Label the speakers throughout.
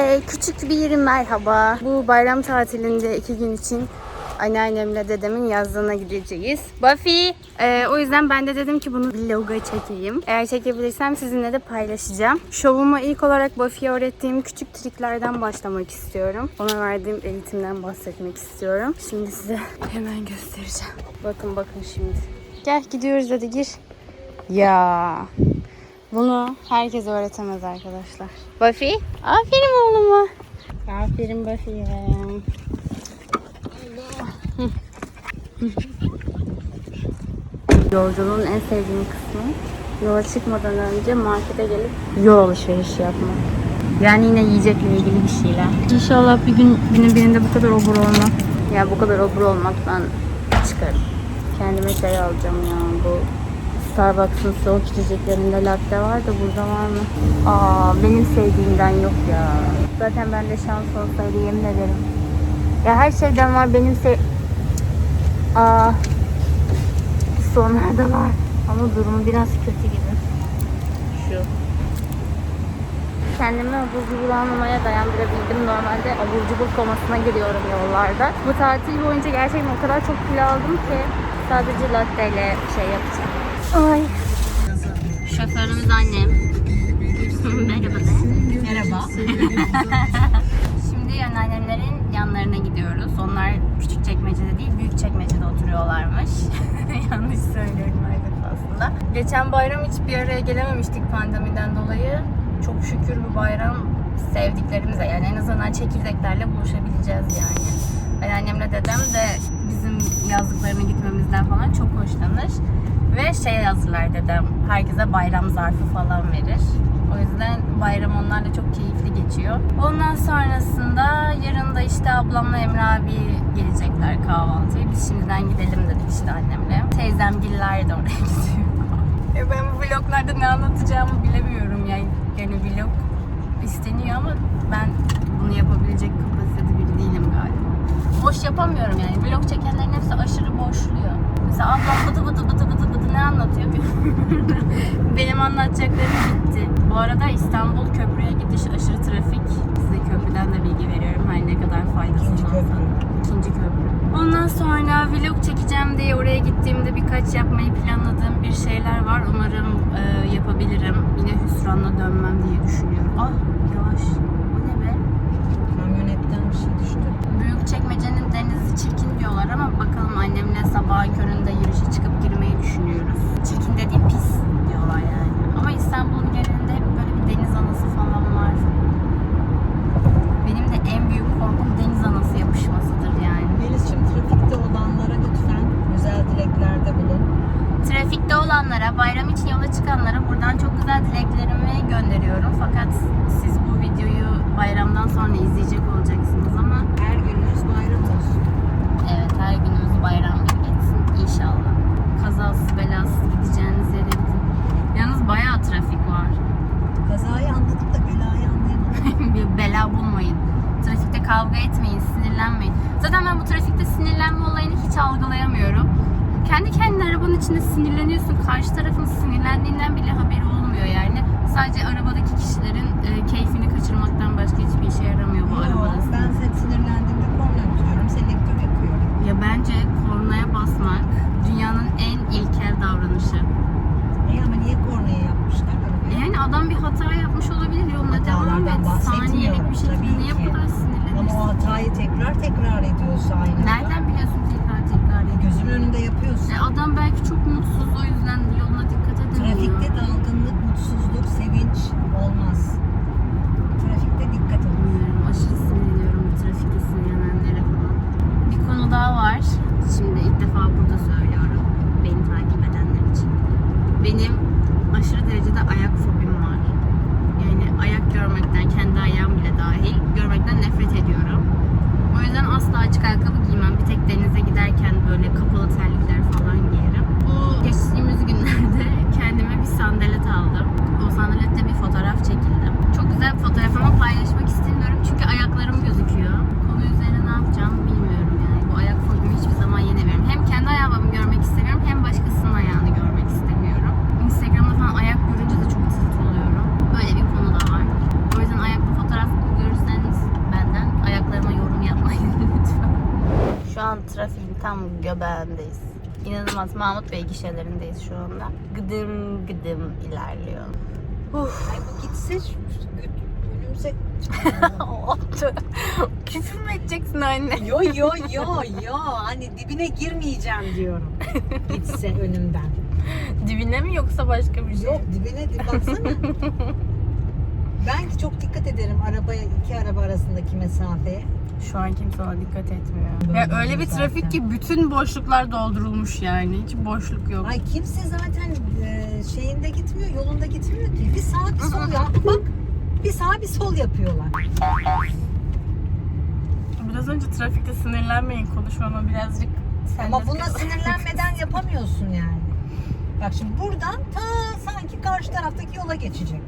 Speaker 1: Herkese küçük bir merhaba. Bu bayram tatilinde iki gün için anneannemle dedemin yazlığına gideceğiz. Buffy! Ee, o yüzden ben de dedim ki bunu vloga çekeyim. Eğer çekebilirsem sizinle de paylaşacağım. Şovuma ilk olarak Buffy'ye öğrettiğim küçük triklerden başlamak istiyorum. Ona verdiğim eğitimden bahsetmek istiyorum. Şimdi size hemen göstereceğim. Bakın bakın şimdi. Gel gidiyoruz hadi gir. Ya bunu herkes öğretemez arkadaşlar. Buffy, aferin oğluma. Aferin Buffy'ye. Yolculuğun en sevdiğim kısmı yola çıkmadan önce markete gelip yol alışverişi yapmak. Yani yine yiyecekle ilgili bir şeyler. İnşallah bir gün günün birinde bu kadar obur olmak. Ya bu kadar obur olmaktan çıkarım. Kendime şey alacağım ya bu Starbucks'ın soğuk içeceklerinde latte var da burada var mı? Aa benim sevdiğimden yok ya. Zaten ben de şans olsaydı yemin ederim. Ya her şeyden var benim sev... Aa sonlarda var. Ama durum biraz kötü gibi. Şu. Kendimi abur cubur almamaya dayandırabildim. Normalde abur cubur komasına giriyorum yollarda. Bu tatil boyunca gerçekten o kadar çok kilo aldım ki sadece latte ile şey yapacağım. Ay. Şoförümüz annem. Merhaba de.
Speaker 2: Merhaba.
Speaker 1: Şimdi anneannemlerin yanlarına gidiyoruz. Onlar küçük çekmecede değil, büyük çekmecede oturuyorlarmış. Yanlış söylüyorum aslında. Geçen bayram hiç bir araya gelememiştik pandemiden dolayı. Çok şükür bu bayram sevdiklerimize yani en azından çekirdeklerle buluşabileceğiz yani. Anneannemle dedem de bizim yazlıklarına gitmemizden falan çok hoşlanır. Ve şey hazırlar dedem, herkese bayram zarfı falan verir. O yüzden bayram onlarla çok keyifli geçiyor. Ondan sonrasında yarın da işte ablamla Emre abi gelecekler kahvaltıya. Biz şimdiden gidelim dedik işte annemle. Teyzemgiller de oraya gidiyor. Ya ben bu vloglarda ne anlatacağımı bilemiyorum yani. Yani vlog isteniyor ama ben bunu yapabilecek kapasitede biri değilim galiba. Boş yapamıyorum yani. Vlog çekenlerin hepsi aşırı boşluyor. Mesela ablam bıdı bıdı bıdı bıdı bıdı ne anlatıyor. Benim anlatacaklarım bitti. Bu arada İstanbul köprüye gidiş aşırı trafik. Size köprüden de bilgi veriyorum. Her ne kadar faydasız
Speaker 2: İkinci
Speaker 1: olsa.
Speaker 2: köprü.
Speaker 1: İkinci köprü. Ondan sonra vlog çekeceğim diye oraya gittiğimde birkaç yapmayı planladığım bir şeyler var. Umarım e, yapabilirim. Yine hüsranla dönmem diye düşünüyorum. Ah yavaş. O ne be?
Speaker 2: Kamyonetten bir şey düştü.
Speaker 1: Büyük çekmecenin denizi çirkin diyorlar ama bakalım annemle sabahın köründe yürüyüşe çıkıp girmeyi düşünüyoruz. Çirkin dediğim pis diyorlar yani. Ama İstanbul'un genelinde hep böyle bir deniz anası falan var. Benim de en büyük korkum deniz anası yapışmasıdır yani.
Speaker 2: Melis'cim trafikte olanlara lütfen güzel dileklerde bulun.
Speaker 1: Trafikte olanlara, bayram için yola çıkanlara buradan çok güzel dileklerimi gönderiyorum. Fakat siz bu videoyu bayramdan sonra izleyecek olacaksınız ama
Speaker 2: Her gününüz bayram olsun.
Speaker 1: Evet her günümüz bayram gibi geçsin inşallah. Kazasız belasız gideceğiniz yere gidin. Yalnız bayağı trafik var.
Speaker 2: Kazayı anladık da belayı anlayamadım.
Speaker 1: bir bela bulmayın. Trafikte kavga etmeyin, sinirlenmeyin. Zaten ben bu trafikte sinirlenme olayını hiç algılayamıyorum. Kendi kendine arabanın içinde sinirleniyorsun. Karşı tarafın sinirlendiğinden bile haberi olmuyor yani. Sadece arabadaki kişilerin e, keyfini kaçırmaktan başka hiçbir işe yaramıyor bu arabada.
Speaker 2: Yok, ben sen sinirlendiğimde korna tutuyorum, selektör yakıyorum.
Speaker 1: Ya bence kornaya basmak dünyanın en ilkel davranışı.
Speaker 2: E ama niye kornaya yapmışlar?
Speaker 1: Yani adam bir hata yapmış olabilir yoluna devam et. Saniyelik bir şekilde niye bu kadar
Speaker 2: Ama o hatayı tekrar tekrar ediyorsa aynı.
Speaker 1: Nereden biliyorsun tekrar tekrar ediyor?
Speaker 2: Gözümün önünde yapıyorsun.
Speaker 1: E adam belki çok mutsuz o yüzden yoluna dikkat edemiyor.
Speaker 2: Trafikte dalgınlık, mutsuzluk, sevinç olmaz. Trafikte dikkat olun.
Speaker 1: Bilmiyorum, aşırı sinirleniyorum bu trafikte sinirlenenlere falan. Bir konu daha var. Şimdi ilk defa burada söylüyorum. Beni takip edenler için. Benim aşırı derecede ayak fobim var. Yani ayak görmekten, kendi ayağım bile dahil görmekten nefret ediyorum. O yüzden asla açık ayakkabı giymem. Bir tek denize giderken böyle kapalı terlikler falan giyerim. Bu geçtiğimiz günlerde kendime bir sandalet aldım. O sandalette bir fotoğraf çekildim. Tam göbeğindeyiz. İnanılmaz Mahmut Bey gişelerindeyiz şu anda. Gıdım gıdım ilerliyor. Uf.
Speaker 2: Ay bu gitse önümüze
Speaker 1: Oldu. Küfür mü edeceksin anne?
Speaker 2: yo yo yo yo hani dibine girmeyeceğim diyorum. Gitse önümden.
Speaker 1: Dibine mi yoksa başka bir şey?
Speaker 2: Yok dibine di baksana. Ben çok dikkat ederim arabaya iki araba arasındaki mesafeye.
Speaker 1: Şu an kimse ona dikkat etmiyor.
Speaker 2: Böyle
Speaker 1: Ya öyle bir
Speaker 2: zaten.
Speaker 1: trafik ki bütün boşluklar doldurulmuş yani. Hiç boşluk yok.
Speaker 2: Ay kimse zaten e, şeyinde gitmiyor, yolunda gitmiyor ki. Bir sağ bir sol ya. Bak bir sağ bir sol yapıyorlar.
Speaker 1: Biraz önce trafikte sinirlenmeyin konuşmama birazcık
Speaker 2: Ama buna sinirlenmeden yapamıyorsun yani. Bak şimdi buradan ta sanki karşı taraftaki yola geçecek.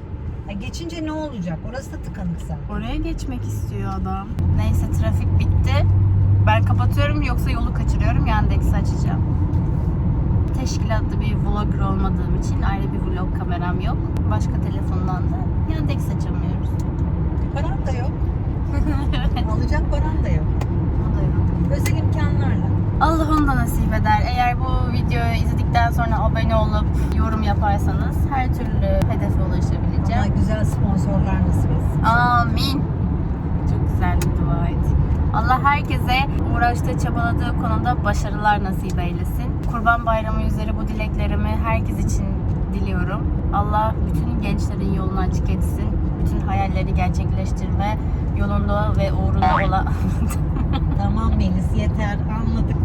Speaker 2: Ya geçince ne olacak? Orası da tıkanık zaten.
Speaker 1: Oraya geçmek istiyor adam. Neyse trafik bitti. Ben kapatıyorum yoksa yolu kaçırıyorum. Yandex'i açacağım. Teşkilatlı bir vlogger olmadığım için ayrı bir vlog kameram yok. Başka telefondan da Yandex açamıyoruz.
Speaker 2: Paran da yok. Alacak paran da yok.
Speaker 1: O da yok.
Speaker 2: Özel imkanlarla.
Speaker 1: Allah onu da nasip eder. Eğer bu videoyu izledikten sonra abone olup yorum yaparsanız her türlü hedefe
Speaker 2: Allah
Speaker 1: ulaşabileceğim.
Speaker 2: güzel sponsorlar nasip etsin.
Speaker 1: Amin. Çok güzel bir dua et. Allah herkese uğraştığı, çabaladığı konuda başarılar nasip eylesin. Kurban Bayramı üzeri bu dileklerimi herkes için diliyorum. Allah bütün gençlerin yolunu açık etsin. Bütün hayalleri gerçekleştirme yolunda ve uğrunda olan...
Speaker 2: Tamam Melis yeter anladık.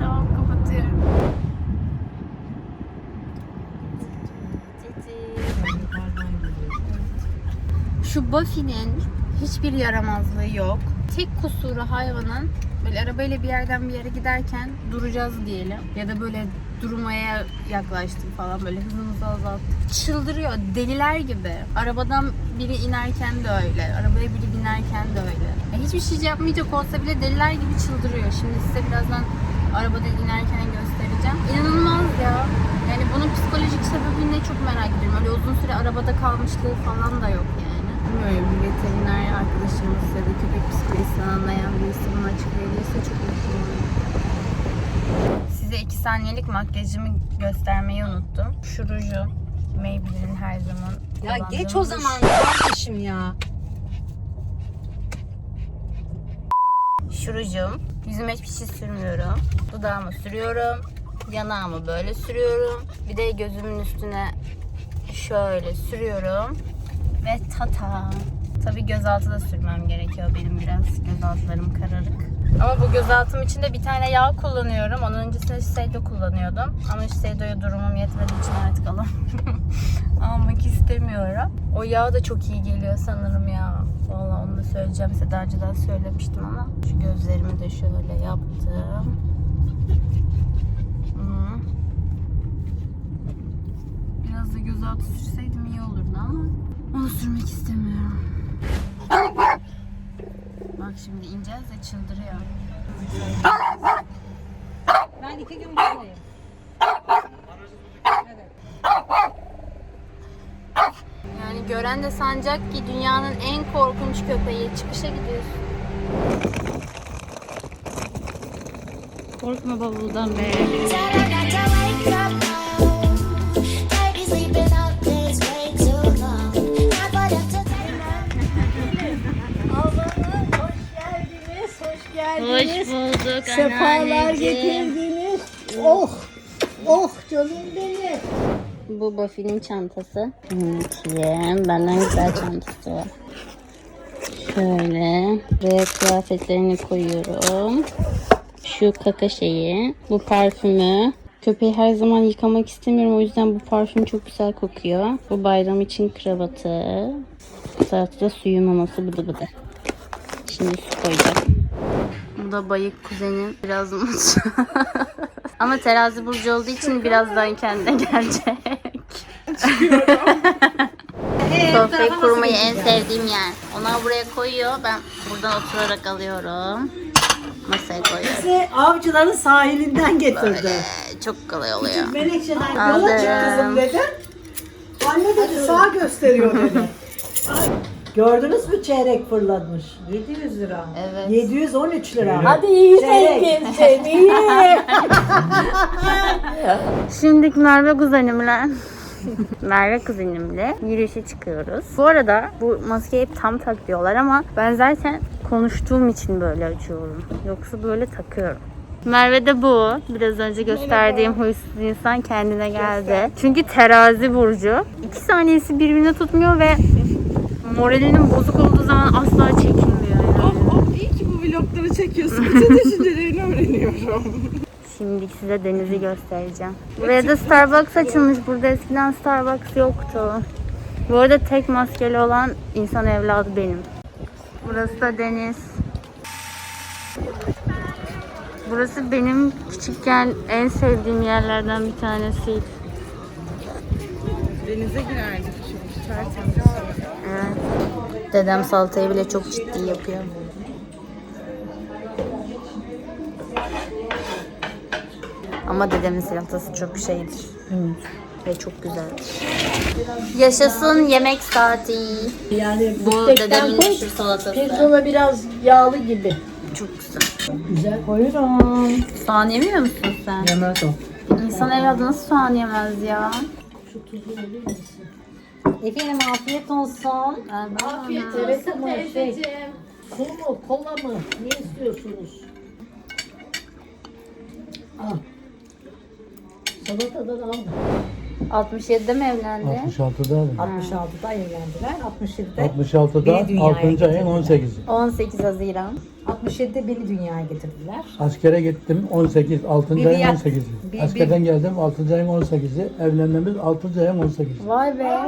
Speaker 1: tamam kapatıyorum. Şu Buffy'nin hiçbir yaramazlığı yok. Tek kusuru hayvanın böyle arabayla bir yerden bir yere giderken duracağız diyelim. Ya da böyle durmaya yaklaştık falan böyle hızımızı azalttık. Çıldırıyor deliler gibi. Arabadan biri inerken de öyle. Arabaya biri binerken de öyle. Ya hiçbir şey yapmayacak olsa bile deliler gibi çıldırıyor. Şimdi size birazdan arabadan inerken göstereceğim. İnanılmaz ya. Yani bunun psikolojik sebebini çok merak ediyorum. Öyle uzun süre arabada kalmışlığı falan da yok yani. Bilmiyorum bir veteriner arkadaşımız ya da köpek psikolojisinden anlayan birisi bunu açıklayabilirse çok mutlu olurum. Size iki saniyelik makyajımı göstermeyi unuttum. Şu ruju Maybelline'in her zaman
Speaker 2: Ya geç o zaman kardeşim ya.
Speaker 1: Şu rujum. Yüzüme hiçbir şey sürmüyorum. Dudağıma sürüyorum. Yanağımı böyle sürüyorum. Bir de gözümün üstüne şöyle sürüyorum. Ve tata. Tabii gözaltı da sürmem gerekiyor. Benim biraz gözaltılarım kararık. Ama bu gözaltım için de bir tane yağ kullanıyorum. Onun öncesinde Shiseido kullanıyordum. Ama Shiseido'ya durumum yetmediği için artık alam almak istemiyorum. O yağ da çok iyi geliyor sanırım ya. Vallahi onu da söyleyeceğim. Size daha önceden söylemiştim ama şu gözlerimi de şöyle yaptım. Biraz da gözaltı sürseydim iyi olurdu ama onu sürmek istemiyorum. Bak şimdi ineceğiz de çıldırıyor.
Speaker 2: Ben iki gün buradayım. Evet.
Speaker 1: Yani gören de sanacak ki dünyanın en korkunç köpeği. Çıkışa gidiyorsun. Korkma bavuldan be. Hoş bulduk
Speaker 2: Sefalar getirdiniz. Oh, oh canım benim.
Speaker 1: Bu Buffy'nin çantası. Bakayım. Benden güzel çantası var. Şöyle. Buraya kıyafetlerini koyuyorum. Şu kaka şeyi. Bu parfümü. Köpeği her zaman yıkamak istemiyorum. O yüzden bu parfüm çok güzel kokuyor. Bu bayram için kravatı. Sırada suyu maması bıdı bıdı. Şimdi su koyacağım. Bu da bayık kuzenim. Biraz mutsuz. Ama terazi burcu olduğu için birazdan kendine gelecek. Sofrayı kurmayı en sevdiğim yer. Onlar buraya koyuyor. Ben buradan oturarak alıyorum. Masaya koyuyorum.
Speaker 3: Bizi avcıların sahilinden getirdi.
Speaker 1: Böyle çok kolay oluyor.
Speaker 3: Menekşe'den yola çık kızım dedi. Anne dedi sağ gösteriyor dedi. Gördünüz mü çeyrek fırlamış.
Speaker 2: 700 lira.
Speaker 1: Evet.
Speaker 3: 713 lira.
Speaker 4: Hadi iyi
Speaker 3: Çeyrek.
Speaker 4: zengin iyi.
Speaker 1: Şimdi Merve kuzenimle Merve kuzenimle yürüyüşe çıkıyoruz. Bu arada bu maskeyi hep tam tak diyorlar ama ben zaten konuştuğum için böyle açıyorum. Yoksa böyle takıyorum. Merve de bu. Biraz önce gösterdiğim huysuz insan kendine geldi. Çünkü terazi burcu. İki saniyesi birbirine tutmuyor ve moralinin bozuk olduğu zaman asla çekilmiyor. Yani.
Speaker 4: Oh oh iyi ki bu vlogları çekiyorsun. Bütün düşüncelerini öğreniyorum.
Speaker 1: Şimdi size denizi göstereceğim. Buraya da Starbucks açılmış. Burada eskiden Starbucks yoktu. Bu arada tek maskeli olan insan evladı benim. Burası da deniz. Burası benim küçükken en sevdiğim yerlerden bir tanesiydi.
Speaker 4: Denize girerdik çünkü tertemiz.
Speaker 1: Evet. Dedem salatayı bile çok ciddi yapıyor. Ama dedemin salatası çok şeydir. Ve çok güzeldir. Yaşasın yemek saati.
Speaker 3: Yani
Speaker 1: Bu dedemin meşhur salatası.
Speaker 3: Pirzola biraz yağlı gibi.
Speaker 1: Çok güzel.
Speaker 3: Güzel. Buyurun.
Speaker 1: Soğan yemiyor musun sen?
Speaker 3: Yemez o.
Speaker 1: İnsan evladı nasıl soğan yemez ya?
Speaker 2: Efendim afiyet olsun.
Speaker 3: Afiyet evet ama şey. Su mu, kola mı? Ne istiyorsunuz? Al. Salatadan aldım.
Speaker 1: 67'de mi evlendi?
Speaker 5: 66'da aldım.
Speaker 2: 66'da evlendiler. 67'de
Speaker 5: 66'da
Speaker 2: Beni dünyaya
Speaker 5: 6. ayın
Speaker 2: getirdiler.
Speaker 5: 18'i.
Speaker 1: 18 Haziran.
Speaker 2: 67'de beni dünyaya getirdiler.
Speaker 5: Askere gittim 18, 6.
Speaker 2: Bir-
Speaker 5: ayın
Speaker 2: bir-
Speaker 5: 18'i.
Speaker 2: bir-
Speaker 5: Askerden geldim 6. ayın 18'i. Evlenmemiz 6. ayın 18'i.
Speaker 1: Vay be.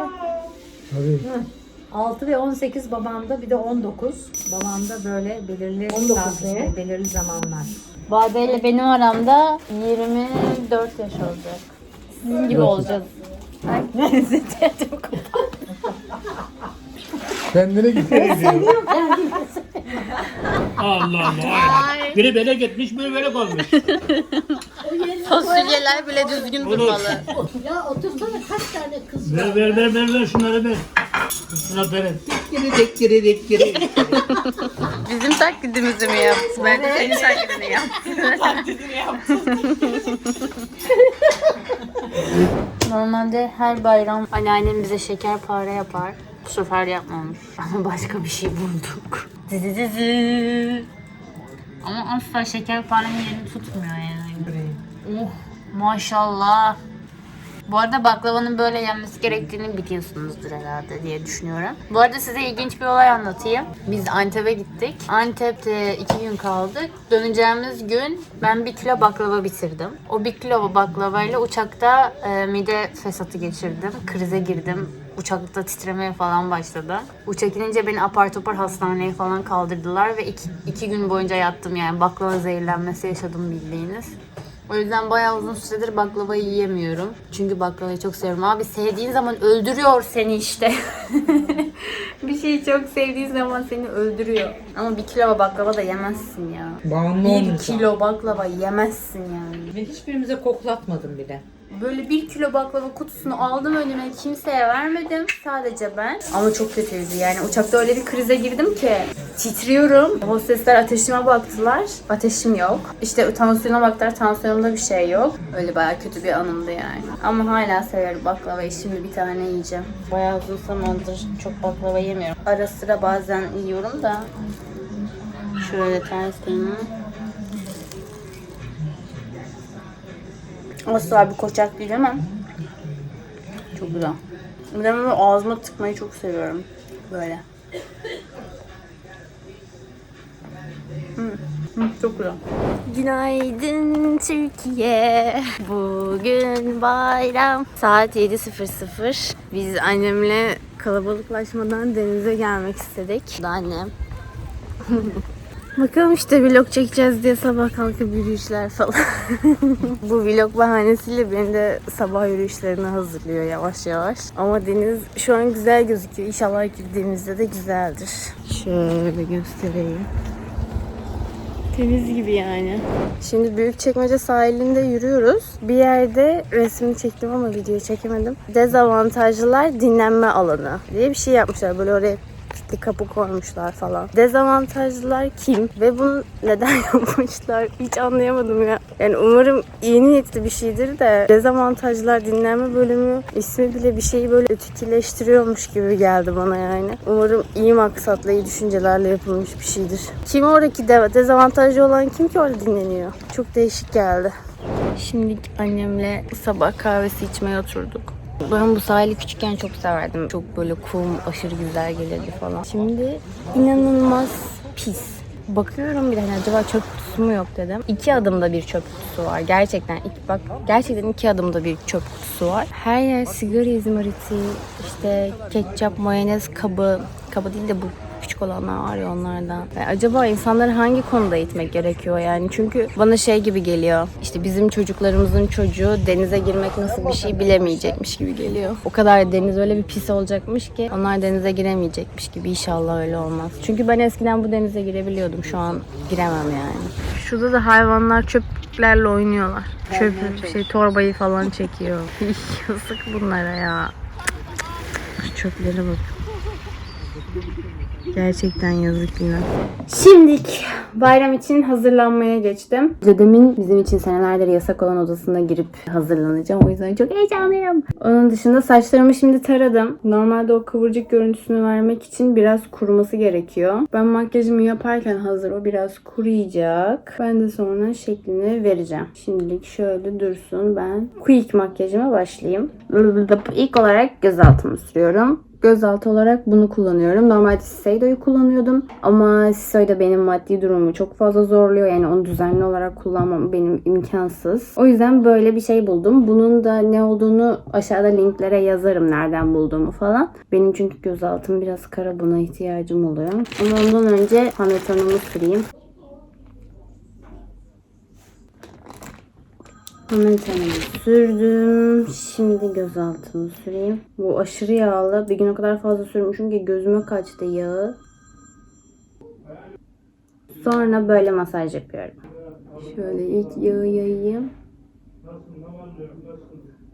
Speaker 5: Tabii.
Speaker 2: 6 ve 18 babamda bir de 19. Babamda böyle belirli
Speaker 3: 19
Speaker 2: saat-
Speaker 3: ne?
Speaker 2: belirli zamanlar.
Speaker 1: Bade ile benim aramda 24 yaş olacak. Sizin gibi olacağız. Ay, çok
Speaker 5: Kendine gidiyor.
Speaker 6: Allah Allah. Biri böyle gitmiş, biri böyle kalmış.
Speaker 1: Fasulyeler bile düzgün durmalı.
Speaker 3: Ya otursana kaç tane kız var?
Speaker 6: Ver ver ver ver, ver şunları ver. Şuna ver.
Speaker 1: Bizim taklidimizi mi yaptı? Ben de senin taklidini yaptım. Normalde her bayram anneannem bize şekerpare yapar. Bu sefer yapmamış. Ama başka bir şey bulduk. Dizi dizi. Ama asla şekerparenin yerini tutmuyor yani. Oh maşallah. Bu arada baklavanın böyle yenmesi gerektiğini biliyorsunuzdur herhalde diye düşünüyorum. Bu arada size ilginç bir olay anlatayım. Biz Antep'e gittik. Antep'te iki gün kaldık. Döneceğimiz gün ben bir kilo baklava bitirdim. O bir kilo baklavayla uçakta e, mide fesatı geçirdim. Krize girdim. Uçakta titremeye falan başladı. Uçak inince beni apar topar hastaneye falan kaldırdılar ve iki, iki gün boyunca yattım yani baklava zehirlenmesi yaşadım bildiğiniz. O yüzden bayağı uzun süredir baklavayı yiyemiyorum. Çünkü baklavayı çok seviyorum. Abi sevdiğin zaman öldürüyor seni işte. bir şeyi çok sevdiğin zaman seni öldürüyor. Ama bir kilo baklava da yemezsin ya.
Speaker 2: Bağımlı
Speaker 1: Bir kilo baklava yemezsin yani.
Speaker 2: Ve hiçbirimize koklatmadım bile.
Speaker 1: Böyle bir kilo baklava kutusunu aldım önüme kimseye vermedim. Sadece ben. Ama çok kötüydü yani. Uçakta öyle bir krize girdim ki. Titriyorum. Hostesler ateşime baktılar. Ateşim yok. İşte tansiyona baktılar. Tansiyonumda bir şey yok. Öyle bayağı kötü bir anımdı yani. Ama hala severim baklavayı. Şimdi bir tane yiyeceğim. Bayağı uzun zamandır çok baklava yemiyorum. Ara sıra bazen yiyorum da. Şöyle tersini. Asla bir koçak diyemem. Çok güzel. Bir de böyle ağzıma tıkmayı çok seviyorum. Böyle. Hı, hı, çok güzel. Günaydın Türkiye. Bugün bayram. Saat 7.00. Biz annemle kalabalıklaşmadan denize gelmek istedik. Bu da annem. Bakalım işte vlog çekeceğiz diye sabah kalkıp yürüyüşler falan. Bu vlog bahanesiyle beni de sabah yürüyüşlerine hazırlıyor yavaş yavaş. Ama deniz şu an güzel gözüküyor. İnşallah girdiğimizde de güzeldir. Şöyle göstereyim. Temiz gibi yani. Şimdi Büyükçekmece sahilinde yürüyoruz. Bir yerde resmini çektim ama videoyu çekemedim. Dezavantajlılar dinlenme alanı diye bir şey yapmışlar. Böyle oraya kilitli kapı koymuşlar falan. Dezavantajlılar kim ve bunu neden yapmışlar hiç anlayamadım ya. Yani umarım iyi niyetli bir şeydir de dezavantajlar dinlenme bölümü ismi bile bir şeyi böyle ötekileştiriyormuş gibi geldi bana yani. Umarım iyi maksatla iyi düşüncelerle yapılmış bir şeydir. Kim oradaki de dezavantajlı olan kim ki orada dinleniyor? Çok değişik geldi. Şimdi annemle sabah kahvesi içmeye oturduk. Ben bu sahili küçükken çok severdim. Çok böyle kum aşırı güzel gelirdi falan. Şimdi inanılmaz pis. Bakıyorum bir de hani acaba çöp kutusu mu yok dedim. İki adımda bir çöp kutusu var. Gerçekten ilk bak gerçekten iki adımda bir çöp kutusu var. Her yer sigara izmariti, işte ketçap, mayonez kabı, kabı değil de bu küçük olanlar var ya onlardan. Yani acaba insanları hangi konuda eğitmek gerekiyor yani? Çünkü bana şey gibi geliyor. İşte bizim çocuklarımızın çocuğu denize girmek nasıl bir şey bilemeyecekmiş gibi geliyor. O kadar deniz öyle bir pis olacakmış ki onlar denize giremeyecekmiş gibi. İnşallah öyle olmaz. Çünkü ben eskiden bu denize girebiliyordum. Şu an giremem yani. Şurada da hayvanlar çöplerle oynuyorlar. Çöp şey torbayı falan çekiyor. Yazık bunlara ya. Şu çöplere bak. Gerçekten yazık yine. Şimdilik bayram için hazırlanmaya geçtim. Dedemin bizim için senelerdir yasak olan odasına girip hazırlanacağım. O yüzden çok heyecanlıyım. Onun dışında saçlarımı şimdi taradım. Normalde o kıvırcık görüntüsünü vermek için biraz kuruması gerekiyor. Ben makyajımı yaparken hazır o biraz kuruyacak. Ben de sonra şeklini vereceğim. Şimdilik şöyle dursun. Ben quick makyajıma başlayayım. İlk olarak gözaltımı sürüyorum. Gözaltı olarak bunu kullanıyorum. Normalde Shiseido'yu kullanıyordum. Ama Shiseido benim maddi durumumu çok fazla zorluyor. Yani onu düzenli olarak kullanmam benim imkansız. O yüzden böyle bir şey buldum. Bunun da ne olduğunu aşağıda linklere yazarım nereden bulduğumu falan. Benim çünkü gözaltım biraz kara buna ihtiyacım oluyor. Ama ondan önce Hamilton'umu süreyim. Hamilton'umu sürdüm. Şimdi gözaltımı süreyim. Bu aşırı yağlı. Bir gün o kadar fazla sürmüşüm ki gözüme kaçtı yağı. Sonra böyle masaj yapıyorum. Şöyle ilk yağı yayayım.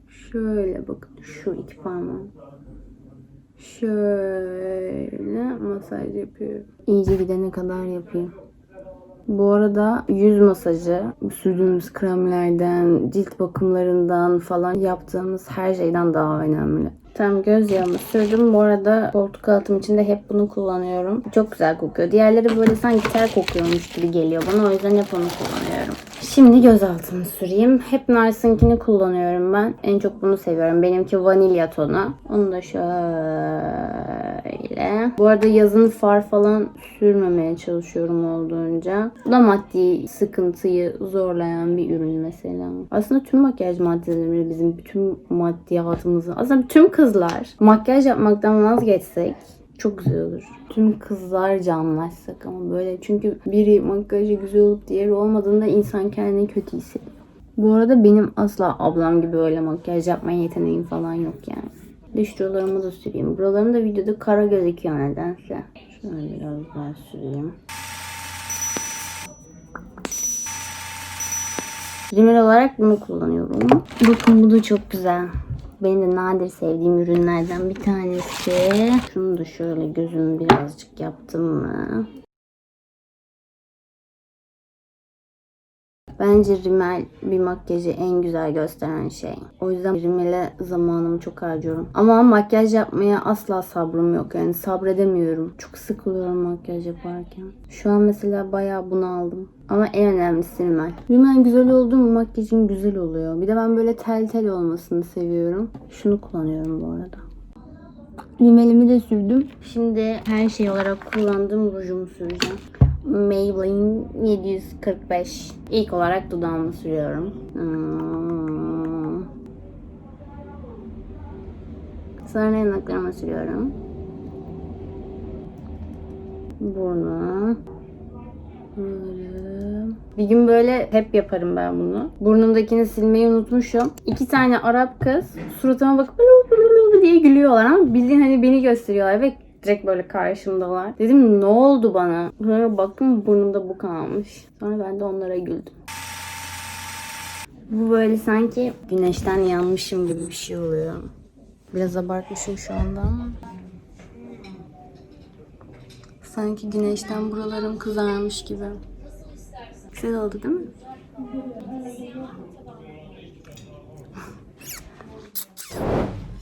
Speaker 1: Şöyle bakın şu iki parmağım. Şöyle masaj yapıyorum. İyice gidene kadar yapayım. Bu arada yüz masajı, sürdüğümüz kremlerden, cilt bakımlarından falan yaptığımız her şeyden daha önemli. Tam göz yağımı sürdüm. Bu arada koltuk altım için de hep bunu kullanıyorum. Çok güzel kokuyor. Diğerleri böyle sanki ter kokuyormuş gibi geliyor bana. O yüzden hep onu kullanıyorum. Şimdi göz altımı süreyim. Hep Nars'ınkini kullanıyorum ben. En çok bunu seviyorum. Benimki vanilya tonu. Onu da şöyle. Bu arada yazın far falan sürmemeye çalışıyorum olduğunca. Bu da maddi sıkıntıyı zorlayan bir ürün mesela. Aslında tüm makyaj maddeleri bizim bütün maddiyatımızı aslında tüm kızlar makyaj yapmaktan vazgeçsek çok güzel olur. Tüm kızlarca anlaşsak ama böyle çünkü biri makyajı güzel olup diğeri olmadığında insan kendini kötü hissediyor. Bu arada benim asla ablam gibi öyle makyaj yapmaya yeteneğim falan yok yani. Dış şuralarımı da süreyim. Buralarım da videoda kara gözüküyor nedense. Şöyle biraz daha süreyim. Rimel olarak bunu kullanıyorum. Bakın bu da çok güzel. Benim de nadir sevdiğim ürünlerden bir tanesi. Şunu da şöyle gözümü birazcık yaptım mı? Bence rimel bir makyajı en güzel gösteren şey. O yüzden rimele zamanımı çok harcıyorum. Ama makyaj yapmaya asla sabrım yok. Yani sabredemiyorum. Çok sıkılıyorum makyaj yaparken. Şu an mesela bayağı bunu aldım. Ama en önemlisi rimel. Rimel güzel oldu mu makyajın güzel oluyor. Bir de ben böyle tel tel olmasını seviyorum. Şunu kullanıyorum bu arada. Rimelimi de sürdüm. Şimdi her şey olarak kullandığım rujumu süreceğim. Maybelline 745. İlk olarak dudağımı sürüyorum. Hmm. Sonra yanaklarıma sürüyorum. Burnu. Bir gün böyle hep yaparım ben bunu. Burnumdakini silmeyi unutmuşum. İki tane Arap kız suratıma bakıp diye gülüyorlar ama bildiğin hani beni gösteriyorlar ve direkt böyle karşımdalar. Dedim ne oldu bana? Sonra baktım burnumda bu kalmış. Sonra ben de onlara güldüm. Bu böyle sanki güneşten yanmışım gibi bir şey oluyor. Biraz abartmışım şu anda ama. Sanki güneşten buralarım kızarmış gibi. Güzel oldu değil mi?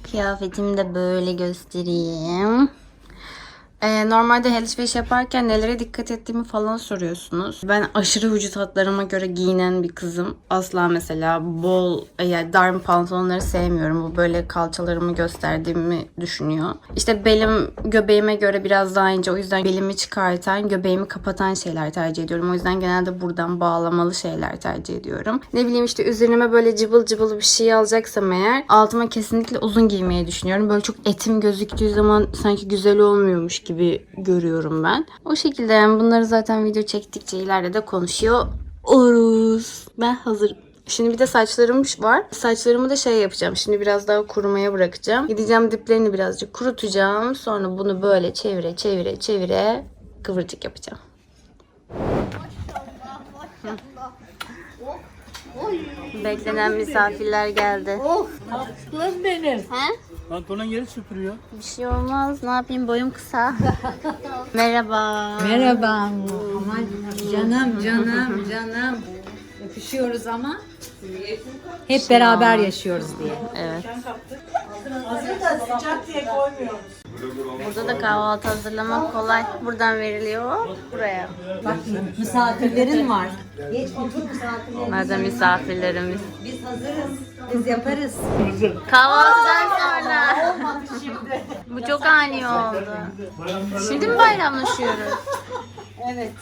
Speaker 1: Kıyafetimi de böyle göstereyim. Ee, normalde alışveriş yaparken nelere dikkat ettiğimi falan soruyorsunuz. Ben aşırı vücut hatlarıma göre giyinen bir kızım. Asla mesela bol, e, yani dar pantolonları sevmiyorum. Bu böyle kalçalarımı gösterdiğimi düşünüyor. İşte belim göbeğime göre biraz daha ince. O yüzden belimi çıkartan, göbeğimi kapatan şeyler tercih ediyorum. O yüzden genelde buradan bağlamalı şeyler tercih ediyorum. Ne bileyim işte üzerime böyle cıbıl cıbıl bir şey alacaksam eğer altıma kesinlikle uzun giymeyi düşünüyorum. Böyle çok etim gözüktüğü zaman sanki güzel olmuyormuş gibi görüyorum ben. O şekilde yani bunları zaten video çektikçe ileride de konuşuyor oluruz. Ben hazırım. Şimdi bir de saçlarım var. Saçlarımı da şey yapacağım. Şimdi biraz daha kurumaya bırakacağım. Gideceğim diplerini birazcık kurutacağım. Sonra bunu böyle çevire çevire çevire kıvırcık yapacağım. Beklenen misafirler geldi.
Speaker 3: Tatlım benim.
Speaker 1: He?
Speaker 6: Pantolon yeri süpürüyor.
Speaker 1: Bir şey olmaz. Ne yapayım? Boyum kısa. Merhaba.
Speaker 2: Merhaba. Aman canım canım canım. Öpüşüyoruz ama hep beraber yaşıyoruz diye.
Speaker 1: Evet. Burada da kahvaltı hazırlamak kolay. Buradan veriliyor buraya.
Speaker 2: Bak misafirlerin var. Geç otur misafirlerin.
Speaker 1: Da misafirlerimiz.
Speaker 2: Biz hazırız. Biz yaparız.
Speaker 1: Kahvaltıdan sonra. Bu çok ani oldu. Şimdi mi bayramlaşıyoruz?
Speaker 2: Evet.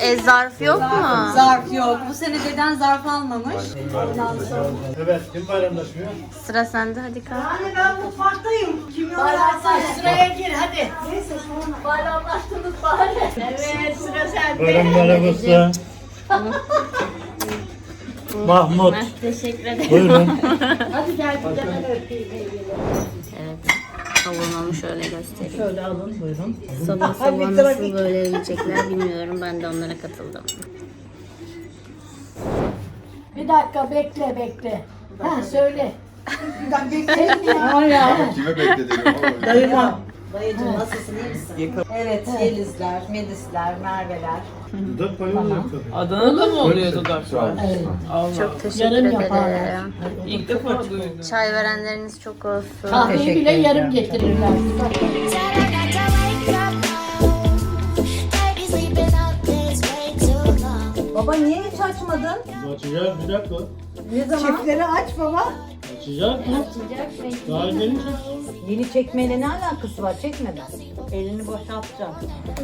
Speaker 1: E zarf yok mu?
Speaker 2: Zarf yok. Bu sene deden zarf almamış.
Speaker 6: Evet, kim bayramlaşmıyor?
Speaker 1: Sıra sende hadi kalk.
Speaker 3: Sıraya gir hadi. Neyse sonra bayramlaştınız bari. Evet sıra sende.
Speaker 6: Bayramlar olsun. Mahmut.
Speaker 1: Teşekkür ederim.
Speaker 6: Buyurun.
Speaker 3: Hadi gel bir ben öpeyim.
Speaker 1: Şöyle göstereyim.
Speaker 6: Şöyle alın, buyurun.
Speaker 1: Sabah sabah nasıl böyle yiyecekler bilmiyorum. Ben de onlara katıldım.
Speaker 3: Bir dakika bekle bekle. Ha söyle. Sen ya. ya.
Speaker 7: Kime bekledim?
Speaker 6: Dayıma.
Speaker 2: Dayıcım nasılsın iyi misin? Evet Yelizler, Melisler, Merveler.
Speaker 6: Dudak payı oluyor tabii.
Speaker 8: Adana'da mı oluyor dudaklar?
Speaker 1: Çok teşekkür
Speaker 3: Yarım yaparlar.
Speaker 1: ederim.
Speaker 8: İlk defa duydum.
Speaker 1: Çay verenleriniz çok olsun.
Speaker 3: Kahveyi bile yarım getirirler.
Speaker 2: Baba niye hiç açmadın?
Speaker 6: Açacağız, bir dakika.
Speaker 2: Ne zaman? Çiftleri aç baba.
Speaker 6: Açacağız. Daha gelince.
Speaker 2: Yeni çekmeyle ne alakası var? Çekmeden. Elini boşaltacağım.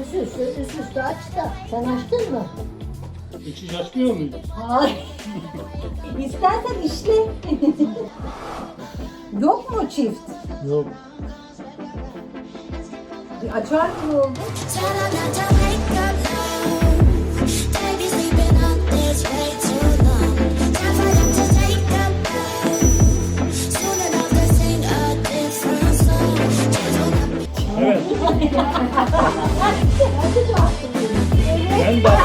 Speaker 3: Üst üste üst üste aç da. Sen açtın mı?
Speaker 6: İçi açmıyor muydu?
Speaker 2: Hayır. İstersen işle. Yok mu çift?
Speaker 6: Yok.
Speaker 2: Açar gibi oldu.
Speaker 9: To wake up. É ben